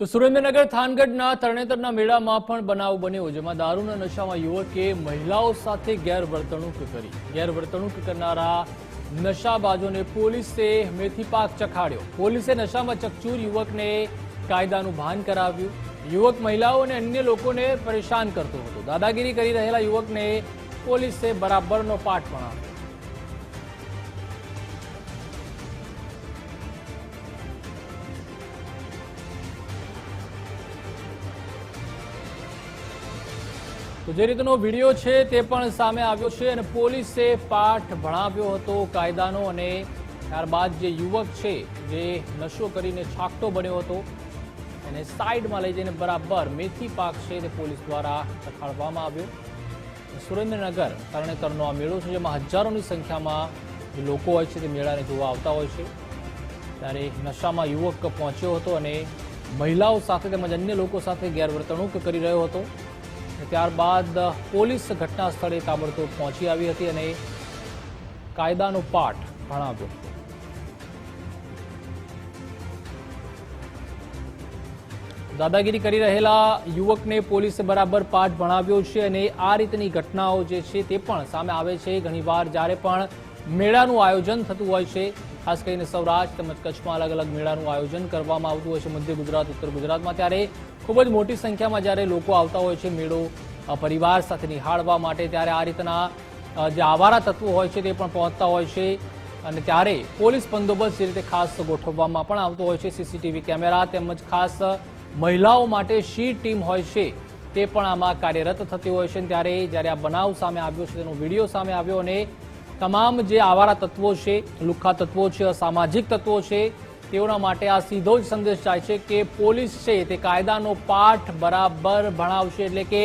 તો સુરેન્દ્રનગર, થાનગઢના તરણેતરના મેળામાં પણ બનાવ બન્યો, જેમાં દારૂના નશામાં યુવકે મહિલાઓ સાથે ગેરવર્તણૂક કરી. ગેરવર્તણૂક કરનારા નશાબાજોને પોલીસે મેથી પાક ચખાડ્યો. પોલીસે નશામાં ચકચૂર યુવકને કાયદાનું ભાન કરાવ્યું. યુવક મહિલાઓ અને અન્ય લોકોને પરેશાન કરતો હતો. દાદાગીરી કરી રહેલા યુવકને પોલીસે બરાબરનો પાઠ ભણાવ્યો. તો જે રીતનો વીડિયો છે તે પણ સામે આવ્યો છે અને પોલીસે પાઠ ભણાવ્યો હતો કાયદાનો અને ત્યારબાદ જે યુવક છે જે નશો કરીને છાકટો બન્યો હતો એને સાઈડમાં લઈ જઈને બરાબર મેથી પાક છે તે પોલીસ દ્વારા ચખાડવામાં આવ્યો. સુરેન્દ્રનગર તરણેતરનો આ મેળો છે જેમાં હજારોની સંખ્યામાં જે લોકો હોય છે તે મેળાને જોવા આવતા હોય છે. ત્યારે નશામાં યુવક પહોંચ્યો હતો અને મહિલાઓ સાથે તેમજ અન્ય લોકો સાથે ગેરવર્તણૂક કરી રહ્યો હતો. ત્યારબાદ પોલીસ ઘટના સ્થળે તાબડતોબ પહોંચી આવી હતી અને કાયદાનો પાઠ ભણાવ્યો દાદાગીરી કરી રહેલા યુવકને પોલીસે બરાબર પાઠ ભણાવ્યો છે અને આ રીતની ઘટનાઓ જે છે તે પણ સામે આવે છે. ઘણીવાર જ્યારે પણ મેળાનું આયોજન થતું હોય છે. ખાસ કરીને સૌરાષ્ટ્ર તેમજ કચ્છમાં અલગ અલગ મેળાનું આયોજન કરવામાં આવતું હોય છે. મધ્ય ગુજરાત, ઉત્તર ગુજરાતમાં ત્યારે ખૂબ જ મોટી સંખ્યામાં જ્યારે લોકો આવતા હોય છે મેળો પરિવાર સાથે નિહાળવા માટે ત્યારે આ રીતના જે આવારા તત્વો હોય છે તે પણ પહોંચતા હોય છે. અને ત્યારે પોલીસ બંદોબસ્ત જે રીતે ખાસ ગોઠવવામાં પણ આવતો હોય છે. સીસીટીવી કેમેરા તેમજ ખાસ મહિલાઓ માટે શી ટીમ હોય છે તે પણ આમાં કાર્યરત થતી હોય છે. ત્યારે જ્યારે આ બનાવ સામે આવ્યો છે, તેનો વીડિયો સામે આવ્યો અને તમામ જે આવારા તત્વો છે લુખ્ખા તત્વો છે, અસામાજિક તત્વો છે, તેઓના માટે આ સીધો જ સંદેશ જાય છે કે પોલીસ છે તે કાયદાનો પાઠ બરાબર ભણાવશે એટલે કે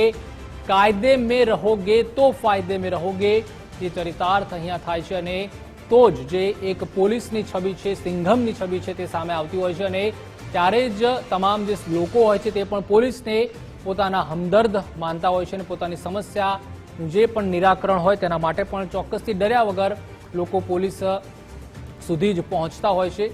કાયદે મેં રહોગે તો ફાયદે મેં રહોગે, જે ચરિતાર્થ અહીંયા થાય છે અને તો જ જે એક પોલીસની છબી છે, સિંઘમની છબી છે તે સામે આવતી હોય છે અને ત્યારે જ તમામ જે લોકો હોય છે તે પણ પોલીસને પોતાના હમદર્દ માનતા હોય છે અને પોતાની સમસ્યાનું જે પણ નિરાકરણ હોય તેના માટે પણ ચોક્કસથી ડર્યા વગર લોકો પોલીસ સુધી જ પહોંચતા હોય છે.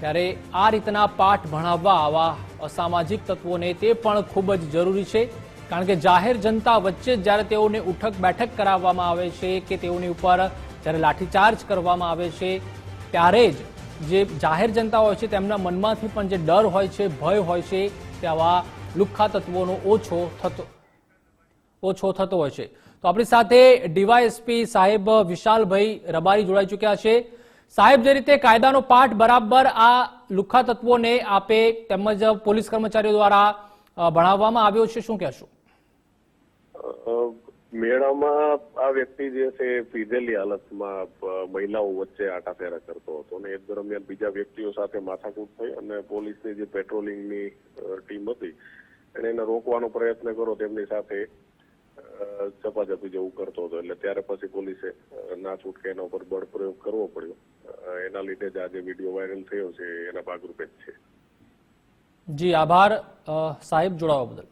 ત્યારે આ રીતના પાઠ ભણાવવા આવા અસામાજિક તત્વોને તે પણ ખૂબ જ જરૂરી છે. કારણ કે જાહેર જનતા વચ્ચે જ્યારે તેઓને ઉઠક બેઠક કરાવવામાં આવે છે કે તેઓની ઉપર જ્યારે લાઠીચાર્જ કરવામાં આવે છે, ત્યારે જ જે જાહેર જનતા હોય છે તેમના મનમાંથી પણ જે ડર હોય છે, ભય હોય છે તેવા લુખ્ખા તત્વોનો ઓછો થતો ઓછો થતો હોય છે. તો આપણી સાથે ડીવાયએસપી સાહેબ વિશાલભાઈ રબારી જોડાઈ ચૂક્યા છે. સાહેબ, જે રીતે કાયદાનો પાઠ બરાબર આ લુખ્ખા તત્વોને આપે તેમજ પોલીસ કર્મચારીઓ દ્વારા ભણાવવામાં આવ્યો છે, શું કહેશો? મેળામાં આ વ્યક્તિ જે છે, પીધેલી હાલતમાં મહિલાઓ વચ્ચે આટાફેરા કરતો હતો અને એ દરમિયાન બીજા વ્યક્તિઓ સાથે માથાકૂટ થઈ અને પોલીસની જે પેટ્રોલિંગની ટીમ હતી એને રોકવાનો પ્રયત્ન કર્યો. તેમની સાથે ઝપાઝપી જેવું કરતો હતો. એટલે ત્યારે પછી પોલીસે ના છૂટકે એના ઉપર બળ પ્રયોગ કરવો પડ્યો. એના લીધે જ આ જે વીડિયો વાયરલ થયો છે, એના ભાગરૂપે જ છે. જી, આભાર. સાહેબ, જોડાવા બદલ.